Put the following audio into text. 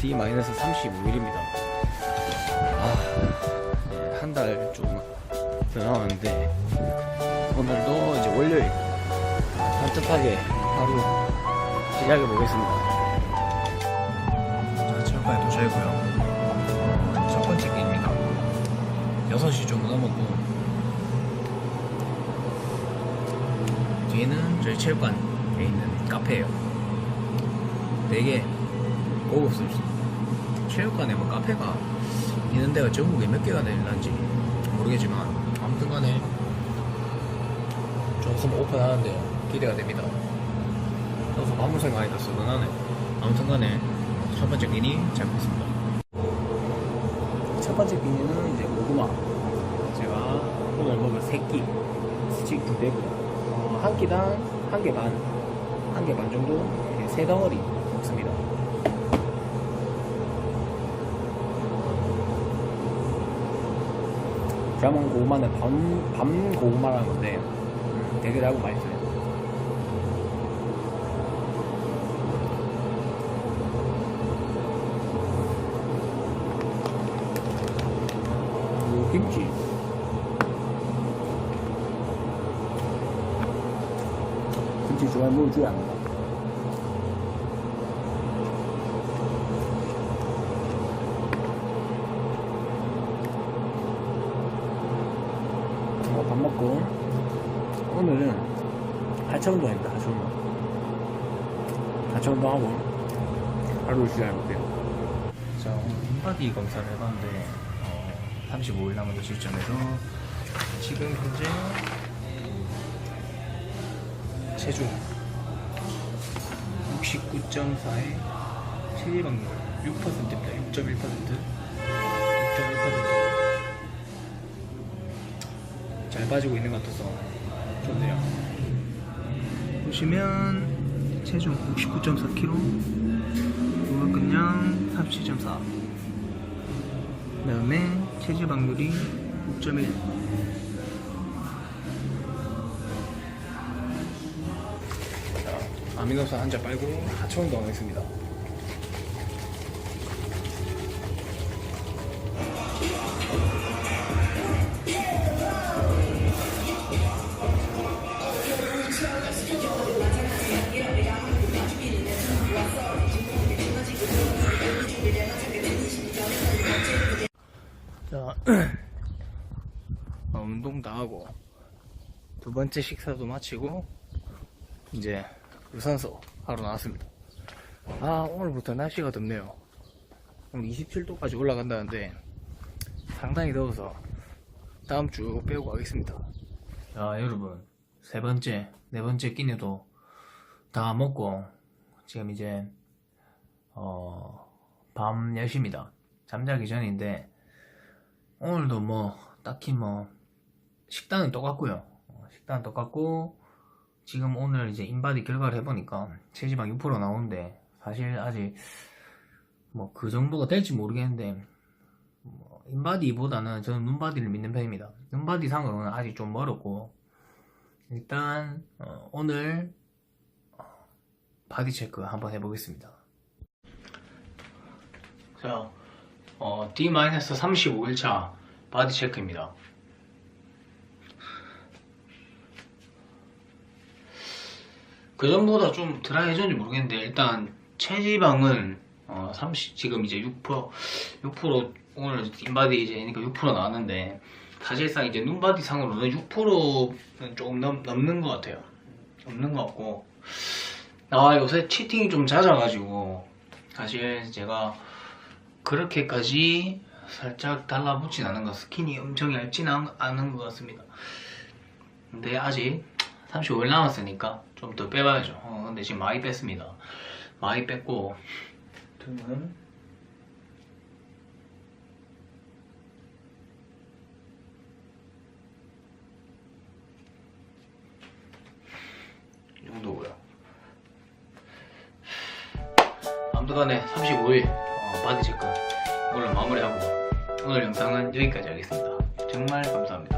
D-35일입니다. 아, 한 달 좀 더 남았는데, 오늘도 이제 월요일, 산뜻하게 하루 시작해 보겠습니다. 자, 체육관에 도착했고요. 어, 첫 번째 길입니다. 6시 좀 넘었고, 뒤에는 저희 체육관에 있는 카페예요. 되게 고급스럽습니다. 체육관에 뭐 카페가 있는 데가 전국에 몇 개가 되는지 모르겠지만 아무튼 간에 조금 오픈하는데요. 기대가 됩니다. 그래서 아무 생각 아니다 쓰던하네. 아무튼 간에 첫 번째 끼니 잘 먹겠습니다. 첫 번째 끼니는 이제 고구마. 제가 오늘 먹을 새끼 스틱 두 개고요. 어, 한 끼당 한 개 반, 한 개 반 정도 이렇게 세 덩어리 먹습니다. 먹은 고구마는 밤, 밤 고구마라는 건데 음, 되게 달고 맛있어요. 그리고 김치. 김치 먹을 안 돼. 어, 밥 먹고. 오늘은 하체운동입니다 하체운동 하체운동 하고. 하루 시작해볼게요. 자 오늘 인바디 검사를 해봤는데 어, 35일 남은 시점에서 지금 현재 체중 69.4에 체지방률 6%입니다. 6.1% 6.1% 잘 빠지고 있는 것 같아서 좋네요. 보시면 체중 69.4kg, 무릎 근량 37.4. 그다음에 체지방률이 6.1. 자, 아미노산 한 잔 빨고 하체 운동 하겠습니다. 운동 다 하고 두 번째 식사도 마치고 이제 유산소 하러 나왔습니다. 아 오늘부터 날씨가 덥네요. 오늘 27도까지 올라간다는데 상당히 더워서 다음 주 빼고 가겠습니다. 자 여러분 세 번째 네 번째 끼니도 다 먹고 지금 이제 어, 밤 10시입니다. 잠자기 전인데 오늘도 뭐 딱히 뭐 식단은 똑같고요. 어, 식단은 똑같고 지금 오늘 이제 인바디 결과를 해보니까 체지방 6% 나오는데 사실 아직 뭐 그 정도가 될지 모르겠는데 뭐 인바디보다는 저는 눈바디를 믿는 편입니다. 눈바디 상으로는 아직 좀 멀었고 일단 어, 오늘 어, 바디 체크 한번 해보겠습니다. 자, 어, D-35일차 바디 체크입니다. 그 정도보다 좀 드라이해졌는지 모르겠는데 일단 체지방은 어, 30 지금 이제 6% 6% 오늘 인바디 이제 그러니까 6% 나왔는데 사실상 이제 눈바디 상으로는 6%는 조금 넘, 넘는 것 같아요. 넘는 것 같고 아 요새 치팅이 좀 잦아가지고 사실 제가 그렇게까지 살짝 달라붙진 않은 것. 스킨이 엄청 않- 않은 것 같습니다. 근데 아직 35일 남았으니까 좀 더 빼봐야죠. 어, 근데 지금 많이 뺐습니다. 많이 뺐고 등은 이 정도고요. 아무튼간에 35일 어, 바디 체크 이걸로 마무리하고 오늘 영상은 여기까지 하겠습니다. 정말 감사합니다.